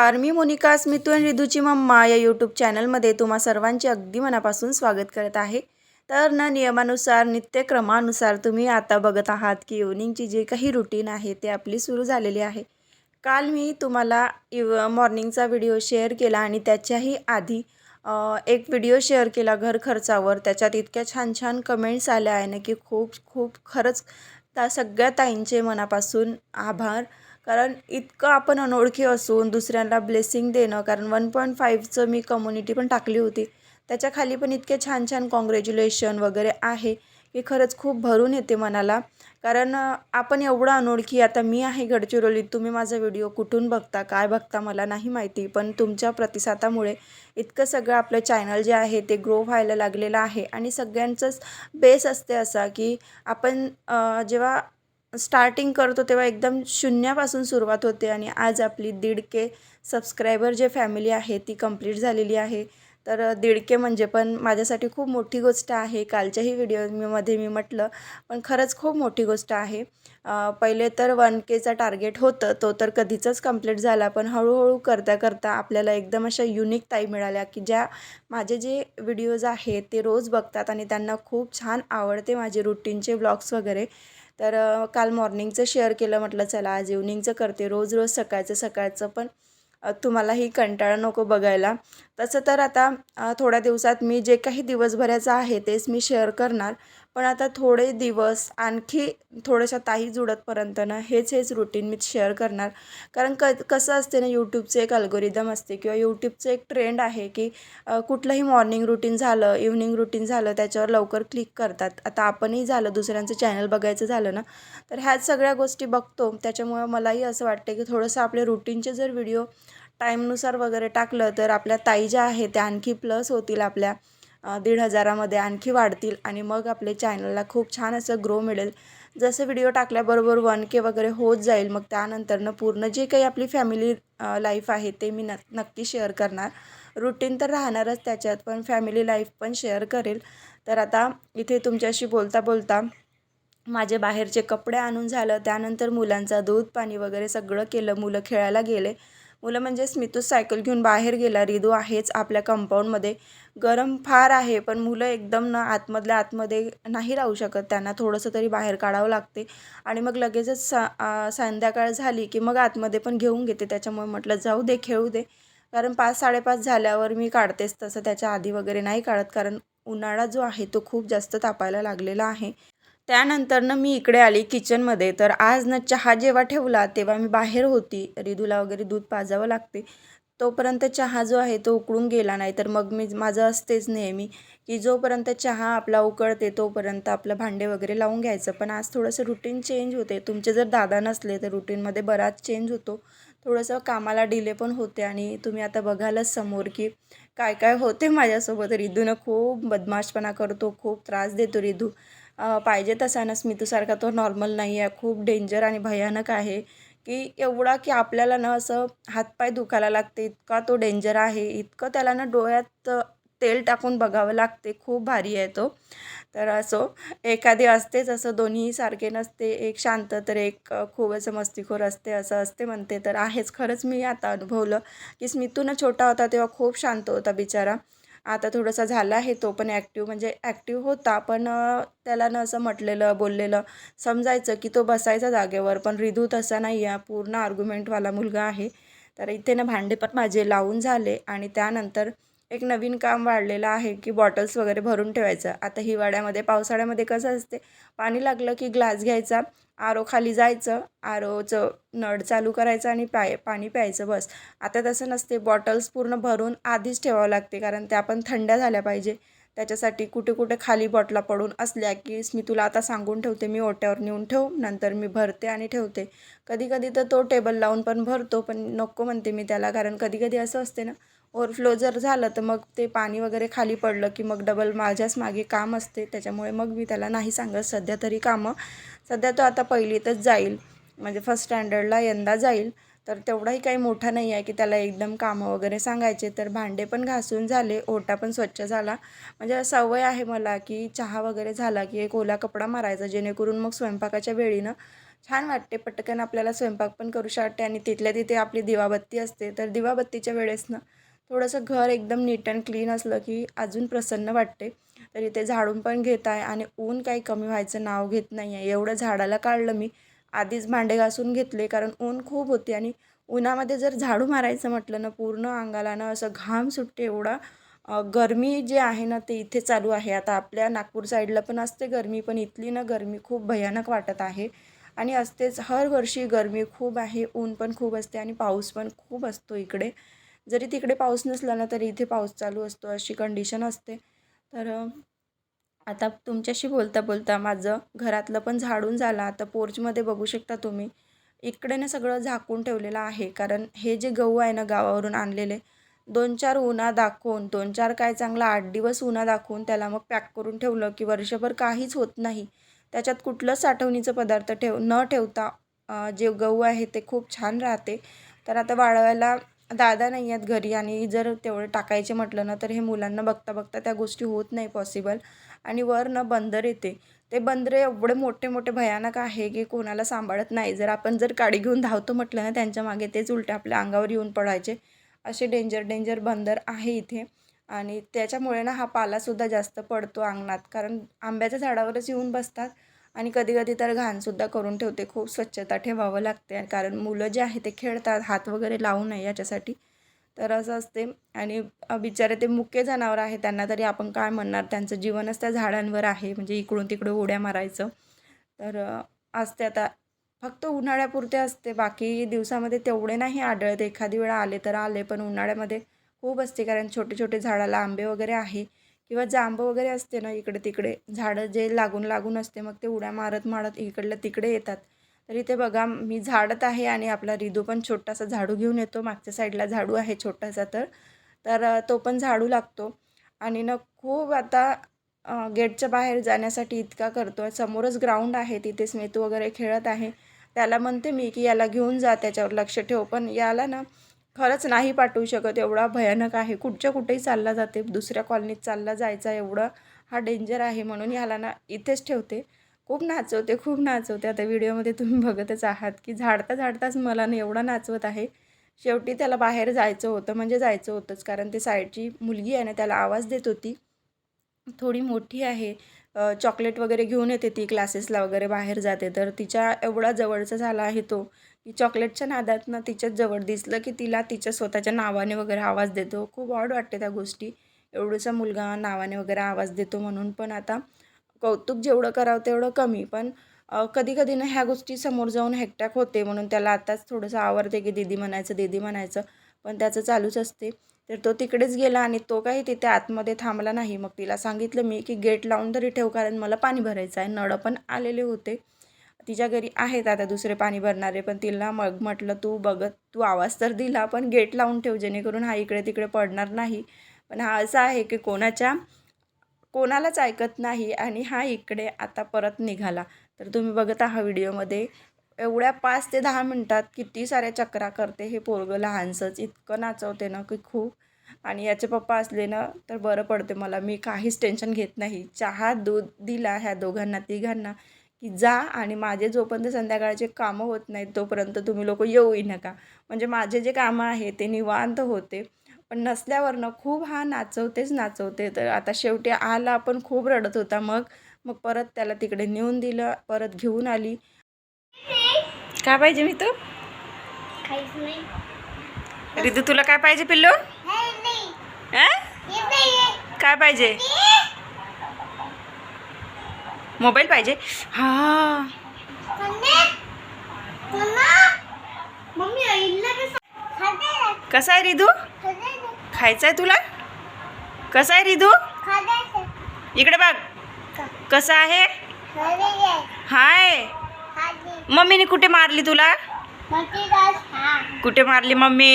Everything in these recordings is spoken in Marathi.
नमस्कार मी मोनिका स्मितू अँड रिधूची मम्मा या यूट्यूब चॅनलमध्ये तुम्हा सर्वांचे अगदी मनापासून स्वागत करत आहे. तर ना नियमानुसार नित्यक्रमानुसार तुम्ही आता बघत आहात की इव्हनिंगची जी काही रुटीन आहे ते आपली सुरू झालेली आहे. काल मी तुम्हाला इव मॉर्निंगचा व्हिडिओ शेअर केला आणि त्याच्याही आधी एक व्हिडिओ शेअर केला घर खर्चावर. त्याच्यात इतक्या छान छान कमेंट्स आल्या आहे ना की खूप खूप खरंच त्या सगळ्या ताईंचे मनापासून आभार. कारण इतकं आपण अनोळखी असून दुसऱ्यांना ब्लेसिंग देणं कारण वन पॉईंट फाईव्हचं मी कम्युनिटी पण टाकली होती. त्याच्याखाली पण इतके छान छान कॉंग्रॅच्युलेशन वगैरे आहे की खरंच खूप भरून येते मनाला. कारण आपण एवढं अनोळखी आता मी आहे गडचिरोलीत तुम्ही माझा व्हिडिओ कुठून बघता काय बघता मला नाही माहिती. पण तुमच्या प्रतिसादामुळे इतकं सगळं आपलं चॅनल जे आहे ते ग्रो व्हायला लागलेलं आहे. आणि सगळ्यांचंच बेस असते असा की आपण जेव्हा स्टार्टिंग करतो तेव्हा एकदम शून्यापासून सुरुवात होते आणि आज आपली दीड के सबस्क्रायबर जे फॅमिली आहे ती कंप्लीट झालेली आहे. तर दीड के म्हणजे पण माझ्यासाठी खूप मोठी गोष्ट आहे. कालच्याही व्हिडिओमध्ये मी म्हटलं पण खरंच खूप मोठी गोष्ट आहे. पहिले तर वन केचा टार्गेट होतं तो तर कधीचंच कंप्लीट झाला पण हळूहळू करता करता आपल्याला एकदम अशा युनिक ताई मिळाल्या की ज्या माझे जे व्हिडिओज आहेत ते रोज बघतात आणि त्यांना खूप छान आवडते माझे रुटीनचे ब्लॉग्स वगैरे. तर काल मॉर्निंगचं शेअर केलं म्हटलं चला आज इव्हनिंगचं करते रोज रोज सकाळचं सकाळचं पण तुम्हालाही कंटाळा नको बघायला. तसं तर आता थोड्या दिवसात मी जे काही दिवसभराचं आहे तेच मी शेअर करणार. पण आता थोडे दिवस आणखी थोड्याशा ताई जुडतपर्यंत ना हेच हेच रुटीन मी शेअर करणार. कारण क कसं असते ना यूट्यूबचं एक अल्गोरिदम असते किंवा यूट्यूबचं एक ट्रेंड आहे की कुठलंही मॉर्निंग रुटीन झालं इव्हनिंग रुटीन झालं त्याच्यावर लवकर क्लिक करतात. आता आपणही झालं दुसऱ्यांचं चॅनल बघायचं झालं ना तर ह्याच सगळ्या गोष्टी बघतो. त्याच्यामुळं मलाही असं वाटतं की थोडंसं आपले रुटीनचे जर व्हिडिओ टाईमनुसार वगैरे टाकलं तर आपल्या ताई ज्या आहेत त्या आणखी प्लस होतील आपल्या. दीड हजारामध्ये आणखी वाढतील आणि मग आपले चॅनलला खूप छान असं ग्रो मिळेल. जसं व्हिडिओ टाकल्याबरोबर वन के वगैरे होत जाईल मग त्यानंतरनं पूर्ण जे काही आपली फॅमिली लाईफ आहे ते मी न नक्की शेअर करणार. रुटीन तर राहणारच त्याच्यात पण फॅमिली लाईफ पण शेअर करेल. तर आता इथे तुमच्याशी बोलता बोलता माझे बाहेरचे कपडे आणून झालं त्यानंतर मुलांचा दूध पाणी वगैरे सगळं केलं मुलं खेळायला गेले. मुलं म्हणजे स्मितू सायकल घेऊन बाहेर गेला. रिदू आहेच आपल्या कंपाऊंडमध्ये गरम फार आहे पण मुलं एकदम ना आतमधल्या आतमध्ये नाही राहू शकत. त्यांना थोडंसं तरी बाहेर काढावं लागते. आणि मग लगेचच सा संध्याकाळ झाली की मग आतमध्ये पण घेऊन घेते. त्याच्यामुळे म्हटलं जाऊ दे खेळू दे. कारण पाच साडेपाच झाल्यावर मी काढतेच. तसं त्याच्या आधी वगैरे नाही काढत. कारण उन्हाळा जो आहे तो खूप जास्त तापायला लागलेला आहे. त्यानंतरनं मी इकडे आली किचनमध्ये. तर आज ना चहा जेव्हा ठेवला तेव्हा मी बाहेर होती. रिदूला वगैरे दूध पाजावं लागते. तोपर्यंत चहा जो आहे तो उकळून गेला नाही. तर मग मी माझं असतेच नेहमी की जोपर्यंत चहा आपला उकळते तोपर्यंत आपलं भांडे वगैरे लावून घ्यायचं. पण आज थोडंसं रुटीन चेंज होते. तुमचे जर दादा नसले तर रुटीनमध्ये बराच चेंज होतो. थोडंसं कामाला डिले पण होते. आणि तुम्ही आता बघालच समोर की काय काय होते माझ्यासोबत. रिदूनं खूप बदमाशपणा करतो खूप त्रास देतो रिदू. पाहिजे तसा ना स्मितूसारखा तो नॉर्मल नाही आहे. खूप डेंजर आणि भयानक आहे की एवढा की आपल्याला ना असं हातपाय दुखायला लागते इतका तो डेंजर आहे इतकं त्याला ना डोळ्यात तेल टाकून बघावं लागते खूप भारी आहे तो. तर असो एखादी असतेच असं दोन्ही सारखे नसते एक शांत तर एक खूप असं मस्तीखोर असते असं असते म्हणते. तर आहेच खरंच मी आता अनुभवलं की स्मितू ना छोटा होता तेव्हा खूप शांत होता बिचारा. आता थोडासा झाला आहे तो पण ॲक्टिव्ह म्हणजे ॲक्टिव्ह होता पण त्याला ना असं म्हटलेलं बोललेलं समजायचं की तो बसायचा जागेवर पण रिधू तसा नाही आहे पूर्ण आर्ग्युमेंटवाला मुलगा आहे. तर इथे ना भांडे पण माझे लावून झाले आणि त्यानंतर एक नवीन काम वाढलेलं आहे की बॉटल्स वगैरे भरून ठेवायचं. आता हिवाळ्यामध्ये पावसाळ्यामध्ये कसं असते पाणी लागलं की ग्लास घ्यायचा आरो खाली जायचं आरोचं नळ चालू करायचं आणि प्याय पाणी प्यायचं बस. आता तसं नसते बॉटल्स पूर्ण भरून आधीच ठेवावं लागते कारण त्या पण थंड झाल्या पाहिजे. त्याच्यासाठी कुठे कुठे खाली बॉटला पडून असल्या की मी तुला आता सांगून ठेवते मी ओट्यावर नेऊन ठेव नंतर मी भरते आणि ठेवते. कधी कधी तर तो टेबल लावून पण भरतो पण नको म्हणते मी त्याला कारण कधी कधी असं असते ना ओव्हरफ्लो जर झालं तर मग ते पाणी वगैरे खाली पडलं की मग डबल माझ्याच मागे काम असते. त्याच्यामुळे मग मी त्याला नाही सांगत. सध्या तरी कामं. सध्या तो आता पहिलीतच जाईल. म्हणजे फर्स्ट स्टँडर्डला यंदा जाईल. तर तेवढाही काही मोठा नाही आहे की त्याला एकदम कामं वगैरे सांगायचे. तर भांडे पण घासून झाले. ओटा पण स्वच्छ झाला. म्हणजे सवय आहे मला की चहा वगैरे झाला की एक ओला कपडा मारायचा. जेणेकरून मग स्वयंपाकाच्या वेळीनं छान वाटते. पटकन आपल्याला स्वयंपाक पण करू शकते आणि तिथल्या तिथे आपली दिवाबत्ती असते. तर दिवाबत्तीच्या वेळेस ना थोडंसं घर एकदम नीट अँड क्लीन असलं की अजून प्रसन्न वाटते. तर इथे झाडून पण घेत आहे आणि ऊन काही कमी व्हायचं नाव घेत नाही आहे. एवढं झाडाला काढलं मी आधीच भांडे घासून घेतले कारण ऊन खूप होते आणि उन्हामध्ये जर झाडू मारायचं म्हटलं ना पूर्ण अंगाला ना असं घाम सुटते एवढा. गरमी जे आहे ना ते इथे चालू आहे. आता आपल्या नागपूर साईडला पण असते गरमी पण इथली ना गरमी खूप भयानक वाटत आहे. आणि असतेच हर वर्षी गरमी खूप आहे ऊन पण खूप असते आणि पाऊस पण खूप असतो इकडे. जरी तिकडे पाऊस नसला ना तरी इथे पाऊस चालू असतो अशी कंडिशन असते. तर आता तुमच्याशी बोलता बोलता माझं घरातलं पण झाडून झालं. आता पोर्चमध्ये बघू शकता तुम्ही. इकडे ना सगळं झाकून ठेवलेलं आहे. कारण हे जे गहू आहे ना गावावरून आणलेले दोन चार उन्हा दाखवून दोन चार काय चांगला आठ दिवस उन्हा दाखवून त्याला मग पॅक करून ठेवलं की वर्षभर काहीच होत नाही. त्याच्यात कुठलंच साठवणीचं पदार्थ ठेव न ठेवता जे गहू आहे ते खूप छान राहते. तर आता वाळवायला दादा नाही आहेत घरी आणि जर तेवढं टाकायचे म्हटलं ना तर हे मुलांना बघता बघता त्या गोष्टी होत नाही पॉसिबल आणि वर न बंदर येते. ते बंदरे एवढे मोठे मोठे भयानक आहे की कोणाला सांभाळत नाही. जर आपण जर काडी घेऊन धावतो म्हटलं ना त्यांच्या मागे तेच उलटे आपल्या अंगावर येऊन पडायचे. असे डेंजर डेंजर बंदर आहे इथे. आणि त्याच्यामुळे ना हा पालासुद्धा जास्त पडतो अंगणात. कारण आंब्याच्या झाडावरच येऊन बसतात. आणि कधी कधी तर घाणसुद्धा करून ठेवते. खूप स्वच्छता ठेवावं लागते. कारण मुलं जे आहे ते खेळतात हात वगैरे लावू नये याच्यासाठी. तर असं असते. आणि बिचारे ते मुके जनावर आहे त्यांना तरी आपण काय म्हणणार? त्यांचं जीवनच त्या झाडांवर आहे. म्हणजे इकडून तिकडून उड्या मारायचं. तर असते आता. फक्त उन्हाळ्यापुरते असते. बाकी दिवसामध्ये तेवढे नाही आढळत. एखादी वेळा आले तर आले. पण उन्हाळ्यामध्ये खूप असते. कारण छोटे छोटे झाडाला आंबे वगैरे आहे. किंवा जांब वगैरे असते ना इकडे तिकडे झाडं जे लागून लागून असते मग ते उड्या मारत मारत इकडलं तिकडे येतात. तर इथे बघा मी झाडत आहे आणि आपला रिदू पण छोटासा झाडू घेऊन येतो. मागच्या साईडला झाडू आहे छोटासा तर. तर तो पण झाडू लागतो. आणि ना खूप आता गेटच्या बाहेर जाण्यासाठी इतका करतो समोरच ग्राउंड आहे तिथे स्मितू वगैरे खेळत आहे. त्याला म्हणते मी की याला घेऊन जा त्याच्यावर लक्ष ठेव. पण याला ना खरंच नाही पाठवू शकत. एवढा भयानक आहे. कुठच्या कुठेही चालला जाते. दुसऱ्या कॉलनीत चालला जायचा एवढा हा डेंजर आहे म्हणून याला ना इथेच ठेवते. खूप नाचवते खूप नाचवते. आता व्हिडिओमध्ये तुम्ही बघतच आहात की झाडता झाडताच मला ना एवढा नाचवत आहे. शेवटी त्याला बाहेर जायचं होतं. म्हणजे जायचं होतंच. कारण ते साईडची मुलगी आहे ना त्याला आवाज देत होती. थोडी मोठी आहे. चॉकलेट वगैरे घेऊन येते ती क्लासेसला वगैरे बाहेर जाते. तर तिच्या एवढा जवळचा झाला आहे तो की चॉकलेटच्या नादातनं तिच्याच जवळ दिसलं की तिला तिच्या स्वतःच्या नावाने वगैरे आवाज देतो. खूप ऑड वाटते त्या गोष्टी. एवढूसा मुलगा नावाने वगैरे आवाज देतो म्हणून. पण आता कौतुक जेवढं करावं तेवढं कमी. पण कधी कधी ना ह्या गोष्टी समोर जाऊन हॅकटॅक होते म्हणून त्याला आताच थोडंसं आवडते की दीदी म्हणायचं दीदी म्हणायचं. पण त्याचं चालूच असते. तर तो तिकडेच गेला आणि तो काही तिथे आतमध्ये थांबला नाही. मग तिला सांगितलं मी की गेट लावून तरी ठेव कारण मला पाणी भरायचं आहे. नळं पण आलेले होते. तिच्या घरी आहेत आता दुसरे पाणी भरणारे पण तिला मग म्हटलं तू बघत तू आवाज तर दिला पण गेट लावून ठेव जेणेकरून हा इकडे तिकडे पडणार नाही. पण हा असा आहे की कोणाच्या कोणालाच ऐकत नाही आणि हा इकडे आता परत निघाला. तर तुम्ही बघत आहात व्हिडिओमध्ये एवढ्या पाच ते दहा मिनटात किती साऱ्या चक्रा करते हे पोरगं लहानसंच. इतकं नाचवते ना की खूप. आणि याचे पप्पा असले ना तर बरं पडते मला. मी काहीच टेन्शन घेत नाही. चहा दूध दिला ह्या दोघांना तिघांना की जा आणि माझे जोपर्यंत संध्याकाळचे कामं होत नाहीत तोपर्यंत तुम्ही लोक येऊही नका. म्हणजे माझे जे कामं आहे ते निवांत होते. पण नसल्यावरनं खूप हा नाचवतेच नाचवते. तर आता शेवटी आला पण खूप रडत होता मग. मग परत त्याला तिकडे नेऊन दिलं परत घेऊन आली. काय पाहिजे मी तू? रितू तुला काय पाहिजे पिल्लू? काय पाहिजे? मोबाईल पाहिजे. हा. कसं? आहे रिदू? खायचा आहे तुला? कसा आहे रिदू? इकडे बघ. कसा आहे? हाय. मम्मीने कुठे मारली तुला? हा कुठे मारली मम्मी?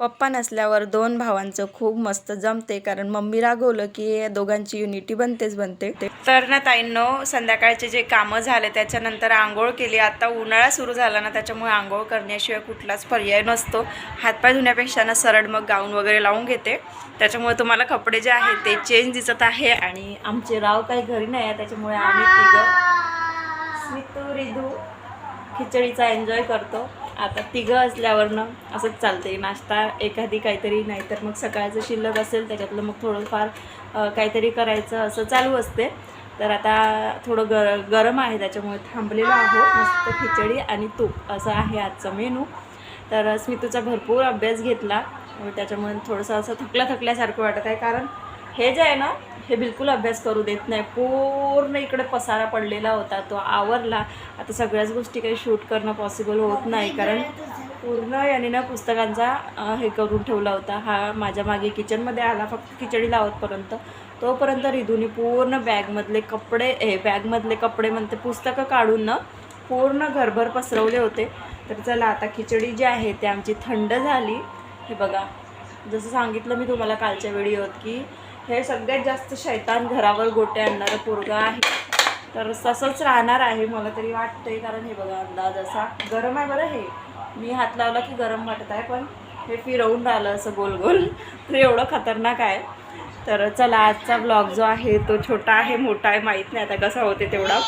पप्पा नसल्यावर दोन भावांचं खूप मस्त जमते कारण मम्मी रागवलं की दोघांची युनिटी बनतेच बनते. तर ना ताईंनो संध्याकाळचे जे कामं झाले त्याच्यानंतर आंघोळ केली. आता उन्हाळा सुरू झाला ना त्याच्यामुळे आंघोळ करण्याशिवाय कुठलाच पर्याय नसतो. हातपाय धुण्यापेक्षा ना सरळ मग गाऊन वगैरे लावून घेते. त्याच्यामुळे तुम्हाला कपडे जे आहेत ते चेंज दिसत आहे. आणि आमचे राव काही घरी नाही आहे त्याच्यामुळे आम्ही तिघं स्मितू रिधू खिचडीचा एन्जॉय करतो. आता तिघं असल्यावरनं असंच चालते नाश्ता एखादी काहीतरी नाहीतर मग सकाळचं शिल्लक असेल त्याच्यातलं मग थोडंफार काहीतरी करायचं असं चालू असते. तर आता थोडं गर गरम आहे त्याच्यामुळे थांबलेलं आहो मस्त खिचडी आणि तूप असं आहे आजचं मेनू. तर स्मितूचा भरपूर अभ्यास घेतला. त्याच्यामुळे थोडंसं असं थकल्या थकल्यासारखं वाटत आहे कारण हे जे आहे ना हे बिलकुल अभ्यास करू देत नाही. पूर्ण इकडे पसारा पडलेला होता तो आवरला. आता सगळ्याच गोष्टी काही शूट करणं पॉसिबल होत नाही. कारण पूर्ण याने ना पुस्तकांचा हे करून ठेवला होता. हा माझ्या मागे किचनमध्ये आला फक्त खिचडी लावतपर्यंत. तोपर्यंत रिधूनी पूर्ण बॅगमधले कपडे हे बॅगमधले कपडे म्हणते पुस्तकं काढून ना पूर्ण घरभर पसरवले होते. तर चला आता खिचडी जी आहे ती आमची थंड झाली. हे बघा जसं सांगितलं मी तुम्हाला कालच्या व्हिडिओत की हे सगळ्यात जास्त शैतान घरावर गोटे आणणारं पोरगा आहे. तर तसंच राहणार आहे. मला तरी वाटतंय कारण हे बघा अंदाज असा गरम आहे बरं हे. मी हात लावला की गरम वाटत आहे पण हे फिरवून राहिलं असं गोल गोल तर एवढं खतरनाक आहे. तर चला आजचा ब्लॉग जो आहे तो छोटा आहे मोठा आहे माहीत नाही आता कसा होते तेवढा.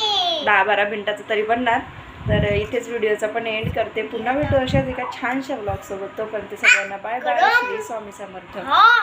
दहा बारा मिनटाचा तरी बनणार. तर इथेच व्हिडिओचा पण एंड करते. पुन्हा भेटू अशाच एका छानशा ब्लॉगसोबत तोपर्यंत सगळ्यांना बाय बाय श्री स्वामी समर्थ. हा.